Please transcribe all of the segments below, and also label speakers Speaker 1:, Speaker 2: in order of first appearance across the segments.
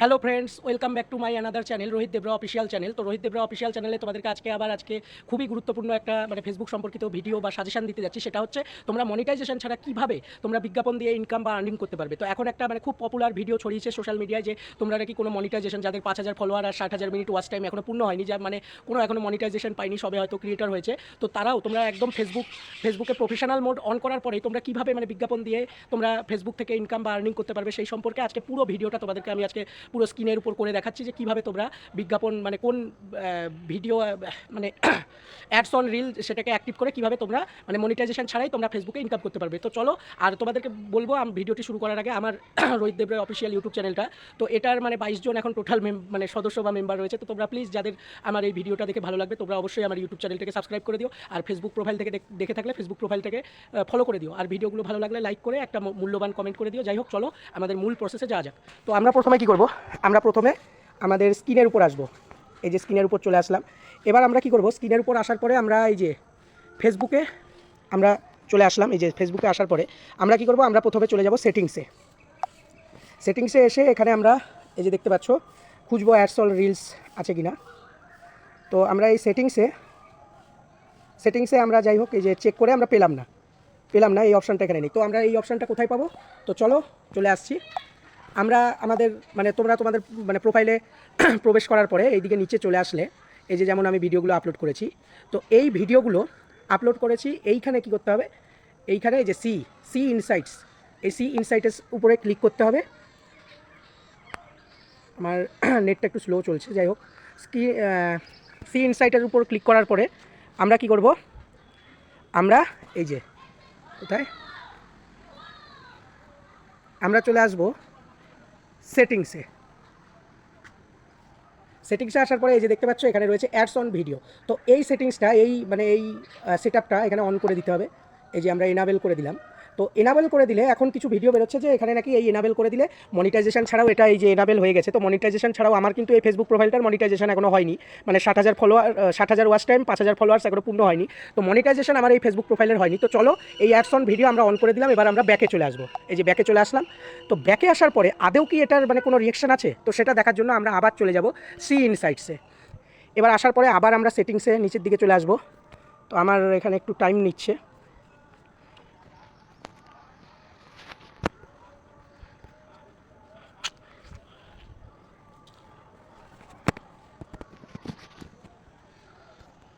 Speaker 1: Hello friends welcome back to my another channel Rohit Debra official channel তো Rohit Debra official চ্যানেলে তোমাদেরকে আজকে আবার আজকে খুবই গুরুত্বপূর্ণ একটা মানে ফেসবুক সম্পর্কিত ভিডিও বা সাজেশন দিতে যাচ্ছি। সেটা হচ্ছে, তোমরা মনিটাইজেশন ছাড়া কীভাবে তোমরা বিজ্ঞাপন দিয়ে ইনকাম বা আর্নিং করতে পারবে? তো এখন একটা মানে খুব পপুলার ভিডিও ছড়িয়েছে সোশ্যাল মিডিয়ায় যে, তোমরা নাকি কোনো মনিটাইজেশন যাদের পাঁচ হাজার ফলোয়ার আর ষাট হাজার মিনিট ওয়াচ টাইম এখনও পূর্ণ হয়নি যা মানে কোনো এখনও মনিটাইজেশন পাইনি সবে হয়তো ক্রিয়েটার হয়েছে। তো তারাও, তোমরা একদম ফেসবুক ফেসবুকে প্রফেশনাল মোড অন করার পরেই তোমরা কীভাবে মানে বিজ্ঞাপন দিয়ে তোমরা ফেসবুক থেকে ইনকাম বা আর্নিং করতে পারবে, সেই সম্পর্কে আজকে পুরো ভিডিওটা তোমাদেরকে আমি আজকে পুরো স্ক্রিনের উপর করে দেখাচ্ছি যে কীভাবে তোমরা বিজ্ঞাপন মানে কোন ভিডিও মানে অ্যাডস অন রিল সেটাকে অ্যাক্টিভ করে কীভাবে তোমরা মানে মনিটাইজেশন ছাড়াই তোমরা ফেসবুকে ইনকাম করতে পারবে। তো চলো, আর তোমাদেরকে বলব, আমি, ভিডিওটি শুরু করার আগে আমার রোহিত দেবের অফিসিয়াল ইউটিউব চ্যানেলটা তো এটার মানে বাইশ জন এখন টোটাল মানে সদস্য বা মেম্বার রয়েছে। তো তোমরা প্লিজ যাদের আমার এই ভিডিওটা দেখে ভালো লাগবে, তোমরা অবশ্যই আমার ইউটিউব চ্যানেলটাকে সাবস্ক্রাইব করে দিও। আর ফেসবুক প্রোফাইল থেকে দেখে থাকলে ফেসবুক প্রোফাইলটাকে ফলো করে দিও। আর ভিডিওগুলো ভালো লাগলে লাইক করে একটা মূল্যবান কমেন্ট করে দিও। যাই হোক, চলো, আমাদের মূল প্রসেসে যাওয়া যাক। তো আমরা প্রথমে কী করব? আমরা প্রথমে আমাদের স্কিনের উপর আসব। এই যে স্ক্রিনের উপর চলে আসলাম। এবার আমরা কি করব? স্ক্রিনের উপর আসার পরে আমরা এই যে ফেসবুকে আমরা চলে আসলাম। এই যে ফেসবুকে আসার পরে আমরা কি করব? আমরা প্রথমে চলে যাব সেটিংসে। সেটিংসে এসে এখানে আমরা এই যে দেখতে পাচ্ছ, খুঁজবো অ্যাডসল রিলস আছে কি না তো আমরা এই সেটিংসে সেটিংসে আমরা যাই হোক, এই যে চেক করে আমরা পেলাম না। পেলাম না, এই অপশানটা এখানে নেই। তো আমরা এই অপশানটা কোথায় পাবো? তো চলো, চলে আসছি। আমরা আমাদের মানে তোমরা তোমাদের মানে প্রোফাইলে প্রবেশ করার পরে এইদিকে নিচে চলে আসলে, এই যে যেমন আমি ভিডিওগুলো আপলোড করেছি, তো এই ভিডিওগুলো আপলোড করেছি এইখানে কি করতে হবে? এইখানে এই যে সি সি ইনসাইটস এই সি ইনসাইটের উপরে ক্লিক করতে হবে। আমার নেটটা একটু স্লো চলছে, যাই হোক। স্কি সি ইনসাইটের উপর ক্লিক করার পরে আমরা কি করব? আমরা এই যে, কোথায়? আমরা চলে আসব সেটিংসে। সেটিংসে আসার পরে এই যে দেখতে পাচ্ছ, এখানে রয়েছে অ্যাডস অন ভিডিও তো এই সেটিংসটা, এই মানে এই সেট এখানে অন করে দিতে হবে। এই যে আমরা এনাবেল করে দিলাম। তো এনাবেল করে দিলে, এখন কিছু ভিডিও বেরোচ্ছে যে এখানে নাকি এই এনাবেল করে দিলে মনিটাইজেশন ছাড়াও এটা এই যে এনাবেল হয়ে গেছে। তো মনিটাইজেশন ছাড়াও আমার কিন্তু এই ফেসবুক প্রোফাইলটার মনিটাইজেশন এখনও হয়নি। মানে ষাট হাজার ফলোয়ার ষাট হাজার ওয়াচ টাইম পাঁচ হাজার ফলোয়ার্স এখনও পূর্ণ হয়নি। তো মনিটাইজেশন আমার এই ফেসবুক প্রোফাইলের হয়নি। তো চলো, এই অ্যাডস অন ভিডিও আমরা অন করে দিলাম, এবার আমরা ব্যাকে চলে আসব। এই যে ব্যাকে চলে আসলাম। তো ব্যাকে আসার পরে আদেও কি এটার মানে কোনো রিয়েকশন আছে? তো সেটা দেখার জন্য আমরা আবার চলে যাব সি ইনসাইটসে এবার আসার পরে আবার আমরা সেটিংসে নিচের দিকে চলে আসব। তো আমার এখানে একটু টাইম নিচ্ছে।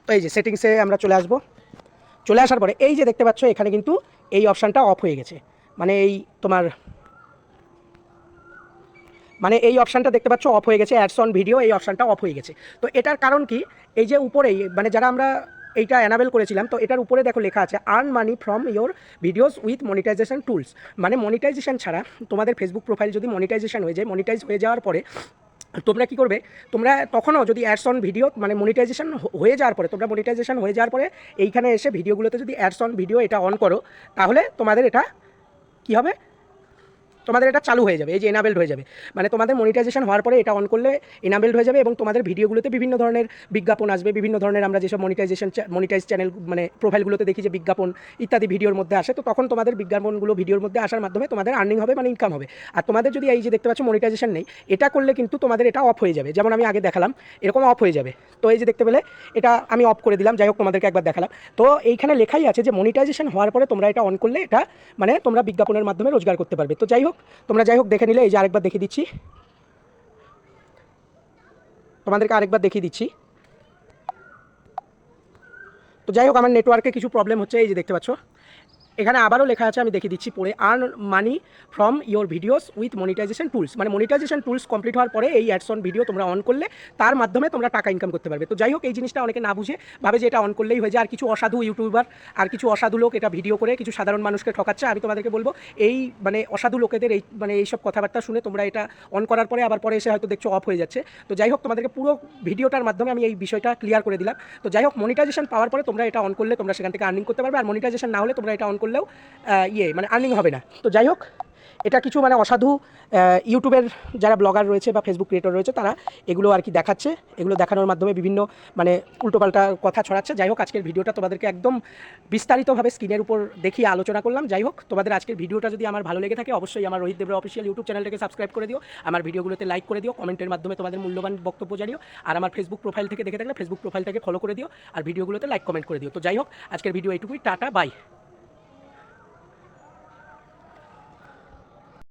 Speaker 1: তো এই যে সেটিংসে আমরা চলে আসব। চলে আসার পরে এই যে দেখতে পাচ্ছ, এখানে কিন্তু এই অপশানটা অফ হয়ে গেছে। মানে এই তোমার মানে এই অপশানটা দেখতে পাচ্ছ অফ হয়ে গেছে অ্যাডস অন ভিডিও এই অপশানটা অফ হয়ে গেছে। তো এটার কারণ কি? এই যে উপরেই মানে যারা আমরা এইটা অ্যানাবেল করেছিলাম, তো এটার উপরে দেখো লেখা আছে earn money from your videos with monetisation tools মানে মনিটাইজেশন ছাড়া তোমাদের ফেসবুক প্রোফাইল যদি মনিটাইজেশন হয়ে যায় মনিটাইজ হয়ে যাওয়ার পরে তোমরা কি করবে? তোমরা তখনও যদি অ্যাডস অন ভিডিও মানে মনিটাইজেশন হয়ে যাওয়ার পরে, তোমরা মনিটাইজেশন হয়ে যাওয়ার পরে এইখানে এসে ভিডিওগুলোতে যদি অ্যাডস অন ভিডিও এটা অন করো, তাহলে তোমাদের এটা কি হবে? তোমাদের এটা চালু হয়ে যাবে, এই যে এনাবেলড হয়ে যাবে। মানে তোমাদের মনিটাইজেশন হওয়ার পরে এটা অন করলে এনাবেলড হয়ে যাবে এবং তোমাদের ভিডিওগুলোতে বিভিন্ন ধরনের বিজ্ঞাপন আসবে, বিভিন্ন ধরনের আমরা যেসব মনিটাইজেশন মনিটাইজ চ্যানেল মানে প্রোফাইলগুলোতে দেখি যে বিজ্ঞাপন ইত্যাদি ভিডিওর মধ্যে আসে, তো তখন তোমাদের বিজ্ঞাপনগুলো ভিডিওর মধ্যে আসার মাধ্যমে তোমাদের আর্নিং হবে মানে ইনকাম হবে। আর তোমাদের যদি এই যে দেখতে পাচ্ছ মনিটাইজেশন নেই, এটা করলে কিন্তু তোমাদের এটা অফ হয়ে যাবে। যেমন আমি আগে দেখালাম, এরকম অফ হয়ে যাবে। তো এই যে দেখতে পেলে, এটা আমি অফ করে দিলাম, যাই হোক তোমাদেরকে একবার দেখালাম। তো এইখানে লেখাই আছে যে মনিটাইজেশন হওয়ার পরে তোমরা এটা অন করলে এটা মানে তোমরা বিজ্ঞাপনের মাধ্যমে রোজগার করতে পারবে। তো যাই হোক তোমরা যাই হোক দেখে নিলে, এই যে আরেকবার দেখিয়ে দিচ্ছি। তোমাদেরকে আরেকবার দেখিয়ে দিচ্ছি। তো যাই হোক, আমার নেটওয়ার্কে কিছু প্রবলেম হচ্ছে, এই যে দেখতে পাচ্ছ। এখানে আবারও লেখা আছে, আমি দেখিয়ে দিচ্ছি পরে earn money from your videos with monetisation tools মানে মনিটাইজেশন টুলস কমপ্লিট হওয়ার পরে এই অ্যাডস অন ভিডিও তোমরা অন করলে, তার মাধ্যমে তোমরা টাকা ইনকাম করতে পারবে। তো যাই হোক, এই জিনিসটা অনেকে না বুঝে, ভাবে যে এটা অন করলেই হয়ে যায়। আর কিছু অসাধু ইউটিউবার আর কিছু অসাধু লোক এটা ভিডিও করে, কিছু সাধারণ মানুষকে ঠকাচ্ছে। আমি তোমাদেরকে বলব, এই মানে অসাধু লোকেদের এই মানে এইসব কথাবার্তা শুনে তোমরা এটা অন করার পরে আবার পরে এসে হয়তো দেখছ অফ হয়ে যাচ্ছে। তো যাই হোক, তোমাদেরকে পুরো ভিডিওটার মাধ্যমে আমি এই বিষয়টা ক্লিয়ার করে দিলাম। তো যাই হোক মনিটাইজেশন পাওয়ার পরে তোমরা এটা অন করলে তোমরা সেখান থেকে আর্নিং করতে পারবে। আর মনিটাইজেশন না হলে তোমরা এটা অন করলেও ইয়ে মানে আর্নিং হবে না। তো যাই হোক, এটা কিছু মানে অসাধু ইউটিউবের যারা ব্লগার রয়েছে বা ফেসবুক ক্রিয়েটর রয়েছে, তারা এগুলো আর কি দেখাচ্ছে। এগুলো দেখানোর মাধ্যমে বিভিন্ন মানে উল্টোপাল্টা কথা ছড়াচ্ছে। যাই হোক, আজকের ভিডিওটা তোমাদেরকে একদম বিস্তারিতভাবে স্ক্রিনের উপর দেখিয়ে আলোচনা করলাম। যাই হোক, তোমাদের আজকের ভিডিওটা যদি আমার ভালো লেগে থাকে, অবশ্যই আমার রোহিত দেবরা অফিসিয়াল ইউটিউব চ্যানেলটাকে সাবস্ক্রাইব করে দিও। আমার ভিডিওগুলোতে লাইক করে দিও, কমেন্টের মাধ্যমে তোমাদের মূল্যবান বক্তব্য জানিও। আর আমার ফেসবুক প্রোফাইল থেকে দেখে থাকলে ফেসবুক প্রোফাইলটাকে ফলো করে দিও। আর ভিডিওগুলোতে লাইক কমেন্ট করে দিও। তো যাই হোক, আজকের ভিডিও এইটুকুই। Tata bye